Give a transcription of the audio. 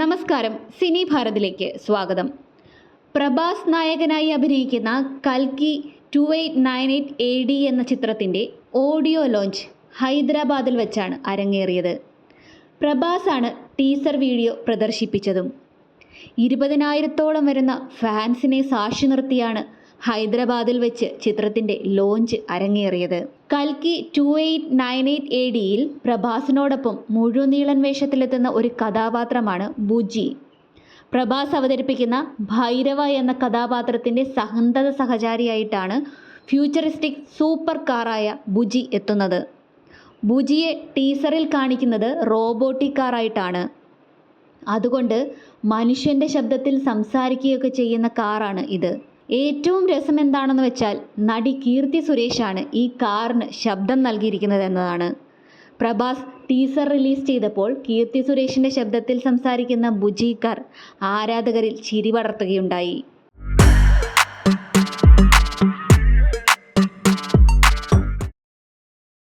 നമസ്കാരം സിനി ഭാരതിലേക്ക് സ്വാഗതം. പ്രഭാസ് നായകനായി അഭിനയിക്കുന്ന കൽക്കി two eight nine eight A D എന്ന ചിത്രത്തിന്റെ ഓഡിയോ ലോഞ്ച് ഹൈദരാബാദിൽ വെച്ചാണ് അരങ്ങേറിയത്. പ്രഭാസാണ് ടീസർ വീഡിയോ പ്രദർശിപ്പിച്ചതും. ഇരുപതിനായിരത്തോളം വരുന്ന ഫാൻസിനെ സാക്ഷി നിർത്തിയാണ് ഹൈദരാബാദിൽ വെച്ച് ചിത്രത്തിന്റെ ലോഞ്ച് അരങ്ങേറിയത്. കൽക്കി two eight nine eight A ഡിയിൽ പ്രഭാസിനോടൊപ്പം മുഴുനീളൻ വേഷത്തിലെത്തുന്ന ഒരു കഥാപാത്രമാണ് ബുജി. പ്രഭാസ് അവതരിപ്പിക്കുന്ന ഭൈരവ എന്ന കഥാപാത്രത്തിന്റെ സഹന്തത സഹചാരിയായിട്ടാണ് ഫ്യൂച്ചറിസ്റ്റിക് സൂപ്പർ കാറായ ബുജി എത്തുന്നത്. ബുജിയെ ടീസറിൽ കാണിക്കുന്നത് റോബോട്ടിക് കാറായിട്ടാണ്. അതുകൊണ്ട് മനുഷ്യന്റെ ശബ്ദത്തിൽ സംസാരിക്കുകയൊക്കെ ചെയ്യുന്ന കാറാണ് ഇത്. ഏറ്റവും രസം എന്താണെന്ന് വെച്ചാൽ നടി കീർത്തി സുരേഷാണ് ഈ കാറിന് ശബ്ദം നൽകിയിരിക്കുന്നത് എന്നതാണ്. പ്രഭാസ് ടീസർ റിലീസ് ചെയ്തപ്പോൾ കീർത്തി സുരേഷിന്റെ ശബ്ദത്തിൽ സംസാരിക്കുന്ന ബുജീക്കർ ആരാധകരിൽ ചിരി പടർത്തുകയുണ്ടായി.